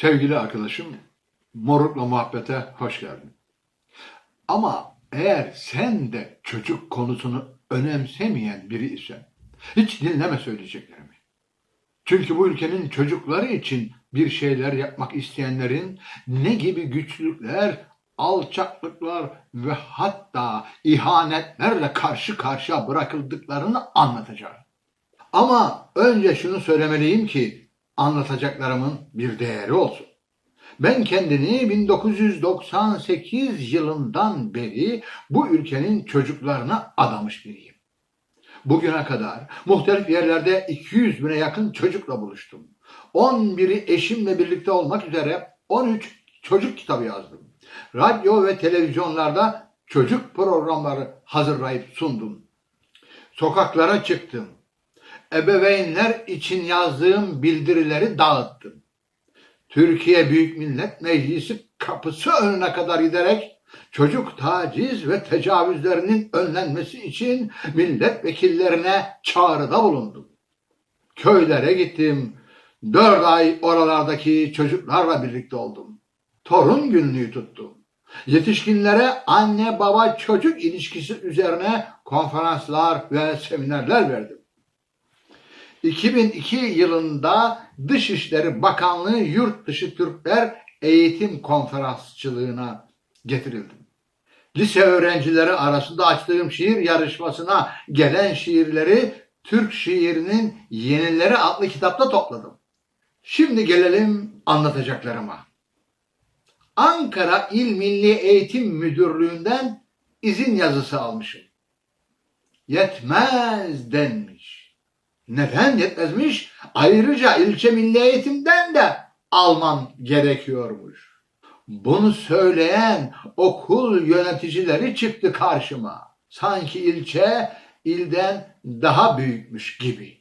Sevgili arkadaşım, Moruk'la muhabbete hoş geldin. Ama eğer sen de çocuk konusunu önemsemeyen biri isen, hiç dinleme söyleyeceklerimi. Çünkü bu ülkenin çocukları için bir şeyler yapmak isteyenlerin ne gibi güçlükler, alçaklıklar ve hatta ihanetlerle karşı karşıya bırakıldıklarını anlatacağım. Ama önce şunu söylemeliyim ki anlatacaklarımın bir değeri olsun. Ben kendini 1998 yılından beri bu ülkenin çocuklarına adamış biriyim. Bugüne kadar muhtelif yerlerde 200 bine yakın çocukla buluştum. 11'i eşimle birlikte olmak üzere 13 çocuk kitabı yazdım. Radyo ve televizyonlarda çocuk programları hazırlayıp sundum. Sokaklara çıktım ebeveynler için yazdığım bildirileri dağıttım. Türkiye Büyük Millet Meclisi kapısı önüne kadar giderek çocuk taciz ve tecavüzlerinin önlenmesi için milletvekillerine çağrıda bulundum. Köylere gittim. Dört ay oralardaki çocuklarla birlikte oldum. Torun günlüğü tuttum. Yetişkinlere anne baba çocuk ilişkisi üzerine konferanslar ve seminerler verdim. 2002 yılında Dışişleri Bakanlığı Yurt Dışı Türkler Eğitim Konferansçılığına getirildim. Lise öğrencileri arasında açtığım şiir yarışmasına gelen şiirleri Türk şiirinin yenileri adlı kitapta topladım. Şimdi gelelim anlatacaklarıma. Ankara İl Milli Eğitim Müdürlüğü'nden izin yazısı almışım. Yetmez denmiş. Neden yetmezmiş? Ayrıca ilçe milli eğitimden de almam gerekiyormuş. Bunu söyleyen okul yöneticileri çıktı karşıma. Sanki ilçe ilden daha büyükmüş gibi.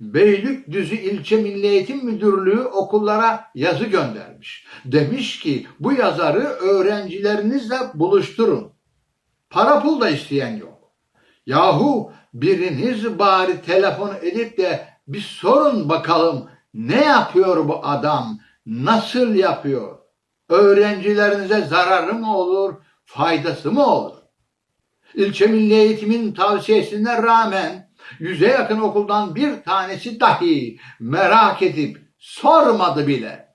Beylikdüzü İlçe Milli Eğitim Müdürlüğü okullara yazı göndermiş. Demiş ki bu yazarı öğrencilerinizle buluşturun. Para pul da isteyen yok. Yahu biriniz bari telefon edip de bir sorun bakalım ne yapıyor bu adam, nasıl yapıyor? Öğrencilerinize zararı mı olur, faydası mı olur? İlçe Milli Eğitim'in tavsiyesine rağmen yüze yakın okuldan bir tanesi dahi merak edip sormadı bile.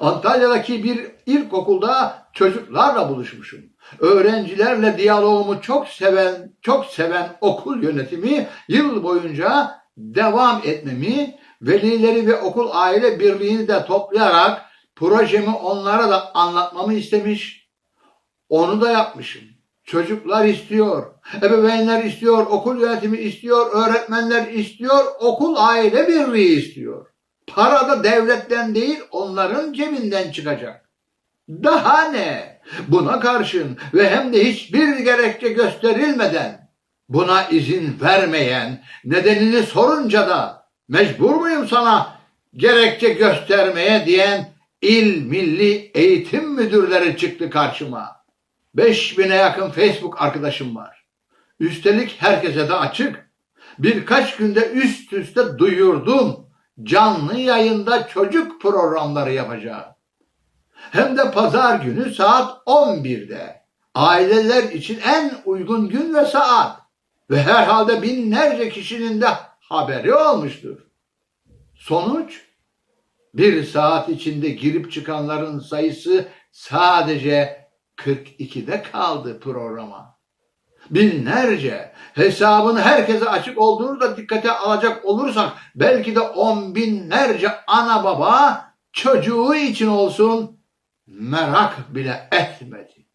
Antalya'daki bir ilkokulda çocuklarla buluşmuşum. Öğrencilerle diyaloğumu çok seven, çok seven okul yönetimi yıl boyunca devam etmemi, velileri ve okul aile birliğini de toplayarak projemi onlara da anlatmamı istemiş. Onu da yapmışım. Çocuklar istiyor, ebeveynler istiyor, okul yönetimi istiyor, öğretmenler istiyor, okul aile birliği istiyor. Para da devletten değil onların cebinden çıkacak. Daha ne? Buna karşın ve hem de hiçbir gerekçe gösterilmeden buna izin vermeyen nedenini sorunca da mecbur muyum sana gerekçe göstermeye diyen il milli eğitim müdürleri çıktı karşıma. 5000'e yakın Facebook arkadaşım var. Üstelik herkese de açık. Birkaç günde üst üste duyurdum. Canlı yayında çocuk programları yapacağım. Hem de pazar günü saat 11'de. Aileler için en uygun gün ve saat. Ve herhalde binlerce kişinin de haberi olmuştur. Sonuç bir saat içinde girip çıkanların sayısı sadece 42'de kaldı programa. Binlerce hesabını herkese açık olduğunu da dikkate alacak olursak belki de on binlerce ana baba çocuğu için olsun merak bile etmedi.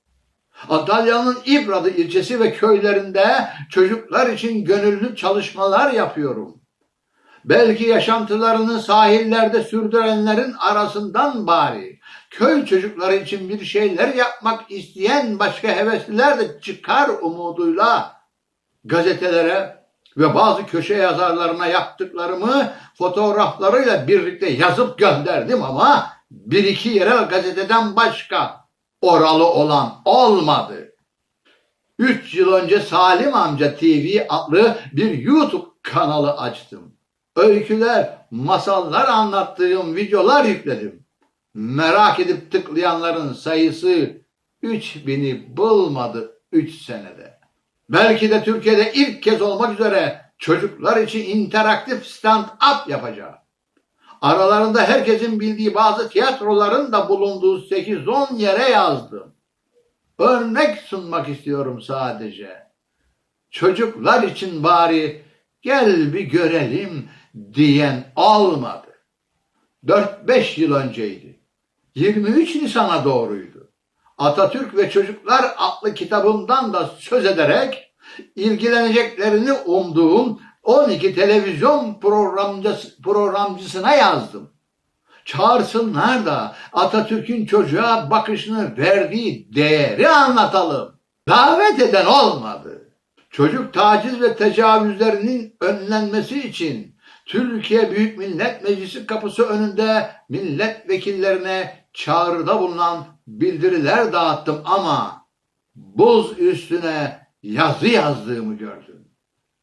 Antalya'nın İbradı ilçesi ve köylerinde çocuklar için gönüllü çalışmalar yapıyorum. Belki yaşantılarını sahillerde sürdürenlerin arasından bari köy çocukları için bir şeyler yapmak isteyen başka hevesliler de çıkar umuduyla gazetelere ve bazı köşe yazarlarına yaptıklarımı fotoğraflarıyla birlikte yazıp gönderdim ama bir iki yerel gazeteden başka oralı olan olmadı. Üç yıl önce Salim Amca TV adlı bir YouTube kanalı açtım. öyküler, masallar anlattığım videolar yükledim. Merak edip tıklayanların sayısı 3000'i bulmadı 3 senede. Belki de Türkiye'de ilk kez olmak üzere çocuklar için interaktif stand-up yapacağım. Aralarında herkesin bildiği bazı tiyatroların da bulunduğu 8-10 yere yazdım. Örnek sunmak istiyorum sadece. Çocuklar için bari gel bir görelim diyen olmadı. 4-5 yıl önceydi. 23 Nisan'a doğruydu. Atatürk ve Çocuklar adlı kitabımdan da söz ederek ilgileneceklerini umduğum 12 televizyon programcısı, programcısına yazdım. Çağırsınlar da Atatürk'ün çocuğa bakışını verdiği değeri anlatalım. Davet eden olmadı. Çocuk taciz ve tecavüzlerinin önlenmesi için Türkiye Büyük Millet Meclisi kapısı önünde milletvekillerine çağrıda bulunan bildiriler dağıttım ama buz üstüne yazı yazdığımı gördüm.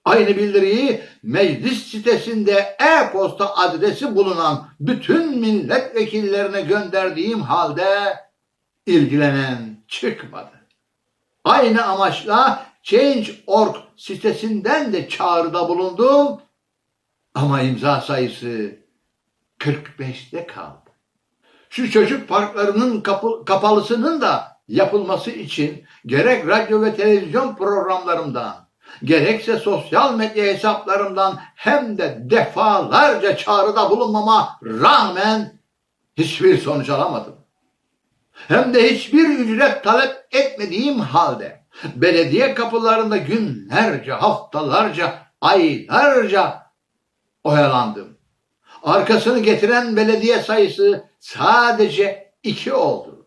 Aynı bildiriyi meclis sitesinde e-posta adresi bulunan bütün milletvekillerine gönderdiğim halde ilgilenen çıkmadı. Aynı amaçla Change.org sitesinden de çağrıda bulundum ama imza sayısı 45'te kaldı. Şu çocuk parklarının kapı, kapalısının da yapılması için gerek radyo ve televizyon programlarımdan gerekse sosyal medya hesaplarımdan hem de defalarca çağrıda bulunmama rağmen hiçbir sonuç alamadım. Hem de hiçbir ücret talep etmediğim halde belediye kapılarında günlerce, haftalarca, aylarca oyalandım. Arkasını getiren belediye sayısı sadece iki oldu.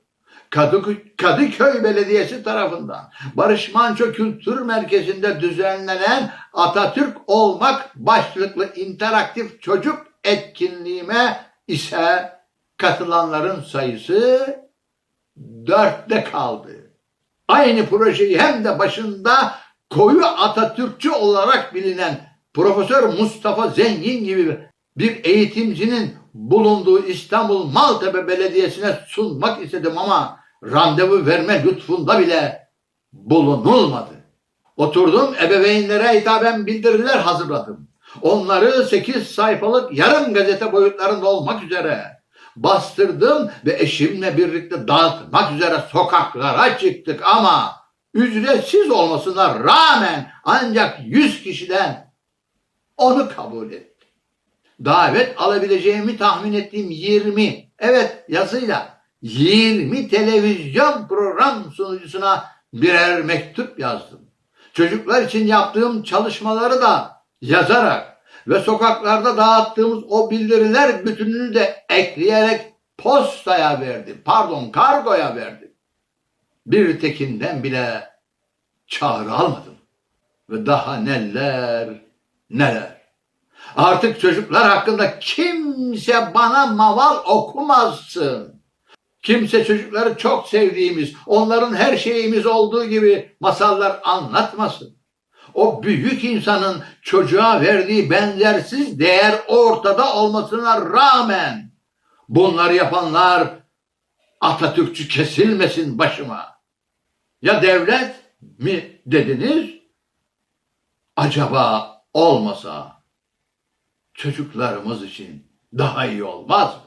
Kadıköy, Belediyesi tarafından Barış Manço Kültür Merkezi'nde düzenlenen Atatürk olmak başlıklı interaktif çocuk etkinliğime ise katılanların sayısı dörtte kaldı. Aynı projeyi hem de başında koyu Atatürkçü olarak bilinen Profesör Mustafa Zengin gibi bir eğitimcinin bulunduğu İstanbul Maltepe Belediyesi'ne sunmak istedim ama randevu verme lütfunda bile bulunulmadı. Oturdum ebeveynlere hitaben bildiriler hazırladım. Onları 8 sayfalık yarım gazete boyutlarında olmak üzere bastırdım ve eşimle birlikte dağıtmak üzere sokaklara çıktık ama ücretsiz olmasına rağmen ancak 100 kişiden onu kabul etti. Davet alabileceğimi tahmin ettiğim 20, evet yazıyla 20 televizyon program sunucusuna birer mektup yazdım. Çocuklar için yaptığım çalışmaları da yazarak ve sokaklarda dağıttığımız o bildiriler bütününü de ekleyerek postaya verdim. Pardon kargoya verdim. Bir tekinden bile çağrı almadım. Ve daha neler neler. Artık çocuklar hakkında kimse bana maval okumazsın. Kimse çocukları çok sevdiğimiz, onların her şeyimiz olduğu gibi masallar anlatmasın. O büyük insanın çocuğa verdiği benzersiz değer ortada olmasına rağmen bunları yapanlar Atatürkçü kesilmesin başıma. Ya devlet mi dediniz? Acaba olmasa çocuklarımız için daha iyi olmaz mı?